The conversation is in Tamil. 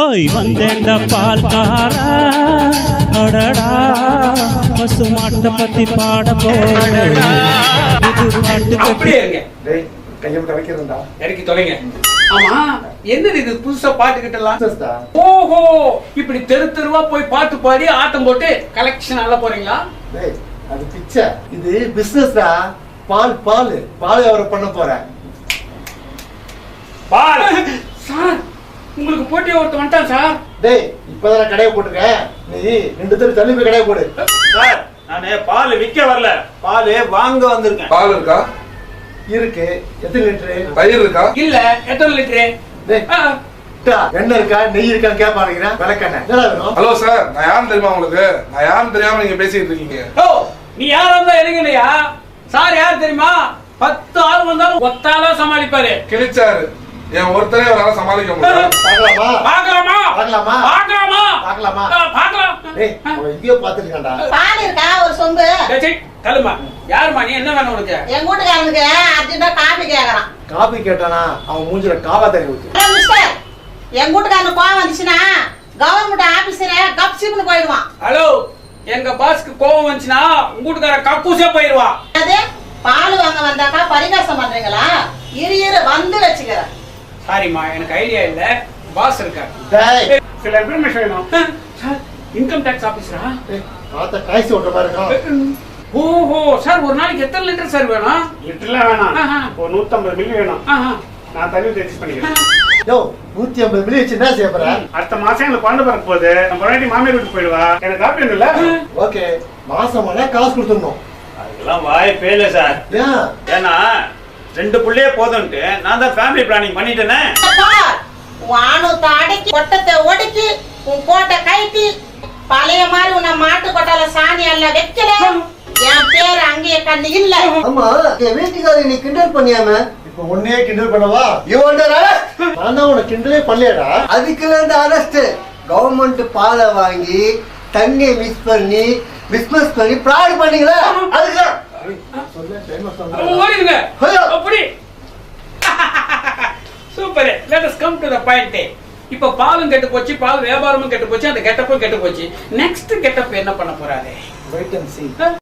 ஓய் வந்தேண்ட பால்காரா. அடடா பசு மாட்டை பத்தி பாட பாட்டு கட்டி டேய் விட்டு வைக்கிறேன்டா இறக்கி தொலைங்க. ஆமா என்னது இது? புதுசா பாட்டு கிட்டலாம் ஓஹோ இப்படி தெரு தெருவா போய் பாட்டு பாடி ஆட்டம் போட்டு கலெக்ஷன் ஆள போறீங்களா? டேய் அது பிச்சை. இது பிசினஸ்டா பால் பால். பால் வியாபாரம் பண்ண போறேன். பால். போட்டி ஒருத்தன் வந்துட்டான் சார். டேய் இப்பதான் கடையை போட்டிருக்கேன். நீ ரெண்டு தெரு தள்ளி போய் கடையை போடு. சார் நானு பால் விற்க வரல. பால் வாங்க வந்திருக்கேன். பால் இருக்கா? இருக்கு. எத்தனை லிட்டரு? தயிர் இருக்கா? இல்ல எத்தனை லிட்டரு? டேய் டா, எண்ணெய் இருக்கா? நெய் விளக்கெண்ணெய். என்னடா வேணும்? ஹலோ சார் நான் தெரியுமா உங்களுக்கு? நான் தெரியாம நீங்க பேசிட்டு இருக்கீங்க? ஓ நீ யாரா இருந்தா இறங்கலையா சார் யார் தெரியுமா? பத்து ஆள் வந்தாலும் ஒத்தாளா சமாளிப்பாரு. கிழிச்சாரு. என் ஒருத்தரே அவரால சமாளிக்க முடியல. பார்க்கலாமா பாக்கலாமா? பார்க்கலாமா? பாக்கலாமா? பார்க்கலாமா? பார்க்கலாம் டேய் அவன் எங்கேயோ பார்த்துருக்கான்டா. பால் இருக்கா? ஒரு சொம்பு. யாருமா நீ? என்ன வேணும் உனக்கு? என் வீட்டுக்காரனுக்கு அர்ஜென்டா காபி கேக்குறான். காபி கேட்டானா அவன் மூஞ்சில காவா தண்ணி ஊத்து. மிஸ்டர் என் வீட்டுக்காரனுக்கு கோவம் வந்துச்சுன்னா கவர்மெண்ட் ஆபீசர கப்சிப்னு போயிடுவான். ஹலோ எங்க பாஸ்க்கு கோவம் வந்துச்சுன்னா உங்க வீட்டுக்கார கக்கூசே போயிருவா அது பால் வாங்க வந்தாக்கா பரிகாசம் பண்றீங்களா? இரு இரு வந்து வச்சுக்கிறேன். சாரிம்மா எனக்கு ஐடியா இல்ல. பாஸ் இருக்காரு. சில இன்ஃபர்மேஷன் வேணும். சார் இன்கம் டேக்ஸ் ஆபீசரா பார்த்தா ஓட்டுற மாதிரி இருக்கான் ஓஹோ சார் ஒரு நாளைக்கு எத்தனை லிட்டர் சார் வேணும்? லிட்டர்லாம் வேணாம். ஆஹா. ஒரு நூத்தம்பது மில்லி வேணும். ஆஹா. நான் தண்ணி தேய்ச்சி பண்ணிக்கிறேன். யோ நூத்தி ஐம்பது மில்லி வச்சு என்ன செய்ய போற? அடுத்த மாசம் எனக்கு குழந்தை பிறக்க போகுது. நம்ம பொண்டாட்டி மாமியார் வீட்டுக்கு போயிடுவா. எனக்கு காப்பி வேணும்ல? ஓகே. மாசம் காசு கொடுத்துடணும். அதெல்லாம் வாய்ப்பே இல்லை சார். ஏன்? ஏன்னா ரெண்டு புள்ளையே போதும்ட்டு நான் தான் ஃபேமிலி பிளானிங் பண்ணிட்டேனே. ஆணுத்தை அடக்கி கொட்டத்தை ஒடுக்கி உன் கோட்டை கைட்டி பழைய மாதிரி உன்னை மாட்டு கொட்டால சாணி எல்லாம் வைக்கல. என் பேர் அங்கேயே கண்ணு இல்ல. ஆமா என் வீட்டுக்காரி நீ கிண்டல் பண்ணியாம? இப்ப உன்னையே கிண்டல் பண்ணவா? இவன்டா நான் தான் உனக்கு கிண்டலே பண்ணலையாடா. அதுக்குள்ள இந்த அரெஸ்ட் கவர்மெண்ட் பாலை வாங்கி தண்ணியை மிஸ் பண்ணி பிஸ்னஸ் பண்ணி ப்ராட் பண்ணீங்களா? டைம் ஓடிடுங்க. அப்படி. Super let us come to the point இப்ப பாலும் கெட்டு போச்சு பால் வியாபாரமும் கெட்டு போச்சு அந்த கெட்டப்பும் கெட்டு போச்சு. நெக்ஸ்ட் கெட்டப் என்ன பண்ண போறாரு? Wait and